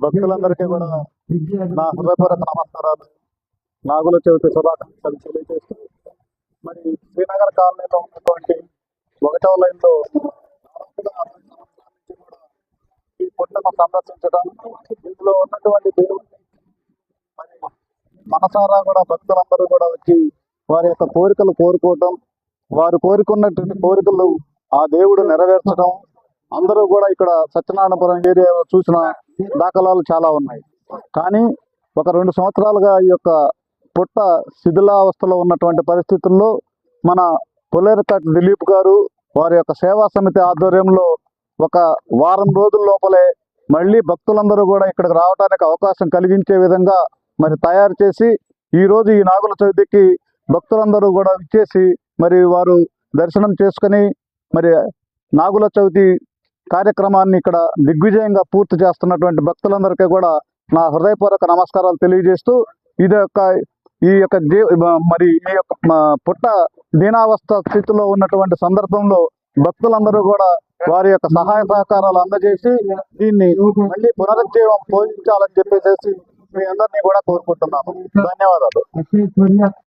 భక్తులందరికీ కూడా నా హృదయపూర్వక నమస్కారాలు. నాగుల చవితి శుభాకాంక్షలు తెలియజేస్తూ మరి శ్రీనగర్ కాలనీలో ఉన్నటువంటి ఒకటో లైన్లో ఈ పుట్టను సందర్శించడం ఇందులో ఉన్నటువంటి దేవుడిని మరి మనసారా కూడా భక్తులందరూ కూడా వచ్చి వారి యొక్క కోరికలు కోరుకోవటం వారు కోరుకున్నటువంటి కోరికలు ఆ దేవుడు నెరవేర్చడం అందరూ కూడా ఇక్కడ సత్యనారాయణపురం ఏరియాలో చూసిన దాఖలాలు చాలా ఉన్నాయి. కానీ ఒక రెండు సంవత్సరాలుగా ఈ యొక్క పుట్ట శిథిలావస్థలో ఉన్నటువంటి పరిస్థితుల్లో మన పులేరకట్ దిలీప్ గారు వారి యొక్క సేవా సమితి ఆధ్వర్యంలో ఒక వారం రోజుల లోపలే మళ్ళీ భక్తులందరూ కూడా ఇక్కడికి రావడానికి అవకాశం కలిగించే విధంగా మరి తయారు చేసి ఈ రోజు ఈ నాగుల చవితికి భక్తులందరూ కూడా ఇచ్చేసి మరి వారు దర్శనం చేసుకొని మరి నాగుల చవితి కార్యక్రమాన్ని ఇక్కడ దిగ్విజయంగా పూర్తి చేస్తున్నటువంటి భక్తులందరికీ కూడా నా హృదయపూర్వక నమస్కారాలు తెలియజేస్తూ ఇది యొక్క ఈ యొక్క దే మరి ఈ యొక్క పుట్ట దీనావస్థ స్థితిలో ఉన్నటువంటి సందర్భంలో భక్తులందరూ కూడా వారి యొక్క సహాయ సహకారాలు అందజేసి దీన్ని మళ్ళీ పునరుజ్జీవం పోషించాలని చెప్పేసి మీ అందరినీ కూడా కోరుకుంటున్నాను ధన్యవాదాలు.